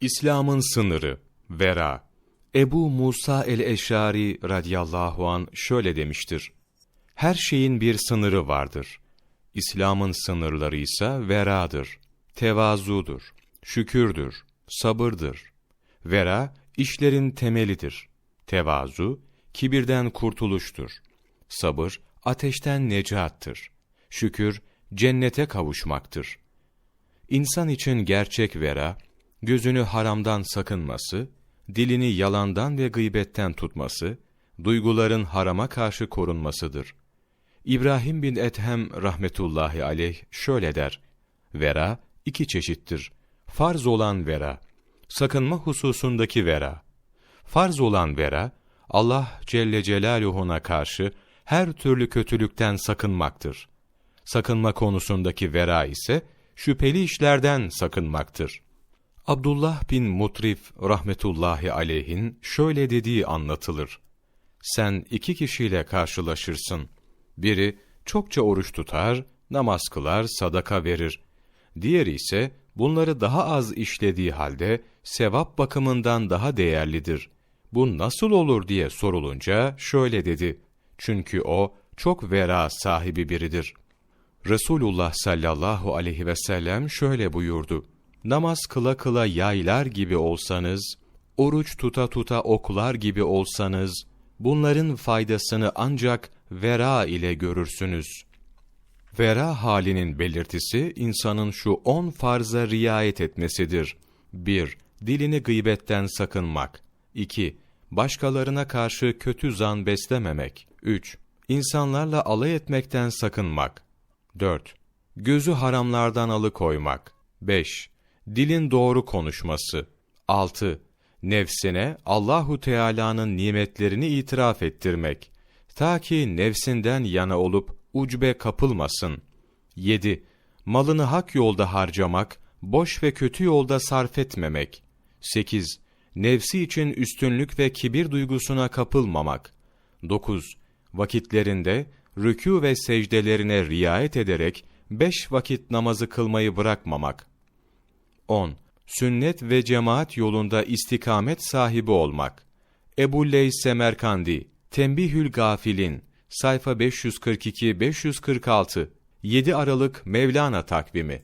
İslam'ın sınırı, vera. Ebu Musa el-Eşari radıyallahu an şöyle demiştir. Her şeyin bir sınırı vardır. İslam'ın sınırları ise veradır, tevazudur, şükürdür, sabırdır. Vera, işlerin temelidir. Tevazu, kibirden kurtuluştur. Sabır, ateşten necattır. Şükür, cennete kavuşmaktır. İnsan için gerçek vera, gözünü haramdan sakınması, dilini yalandan ve gıybetten tutması, duyguların harama karşı korunmasıdır. İbrahim bin Ethem rahmetullahi aleyh şöyle der, Vera iki çeşittir. Farz olan vera, sakınma hususundaki vera. Farz olan vera, Allah Celle Celaluhu'na karşı her türlü kötülükten sakınmaktır. Sakınma konusundaki vera ise, şüpheli işlerden sakınmaktır. Abdullah bin Mutrif rahmetullahi aleyhin şöyle dediği anlatılır. Sen iki kişiyle karşılaşırsın. Biri çokça oruç tutar, namaz kılar, sadaka verir. Diğeri ise bunları daha az işlediği halde sevap bakımından daha değerlidir. Bu nasıl olur diye sorulunca şöyle dedi. Çünkü o çok vera sahibi biridir. Resulullah sallallahu aleyhi ve sellem şöyle buyurdu. Namaz kıla kıla yaylar gibi olsanız, oruç tuta tuta oklar gibi olsanız, bunların faydasını ancak vera ile görürsünüz. Vera halinin belirtisi, insanın şu on farza riayet etmesidir. 1- Dilini gıybetten sakınmak. 2- Başkalarına karşı kötü zan beslememek. 3- İnsanlarla alay etmekten sakınmak. 4. Gözü haramlardan alıkoymak. 5. Dilin doğru konuşması. 6. Nefsine Allahu Teala'nın nimetlerini itiraf ettirmek. Ta ki nefsinden yana olup ucbe kapılmasın. 7. Malını hak yolda harcamak, boş ve kötü yolda sarf etmemek. 8. Nefsi için üstünlük ve kibir duygusuna kapılmamak. 9. Vakitlerinde rükû ve secdelerine riayet ederek beş vakit namazı kılmayı bırakmamak. 10. Sünnet ve cemaat yolunda istikamet sahibi olmak. Ebu Leys Semerkandi, Tembihül Gafilin, sayfa 542-546, 7 Aralık Mevlana takvimi.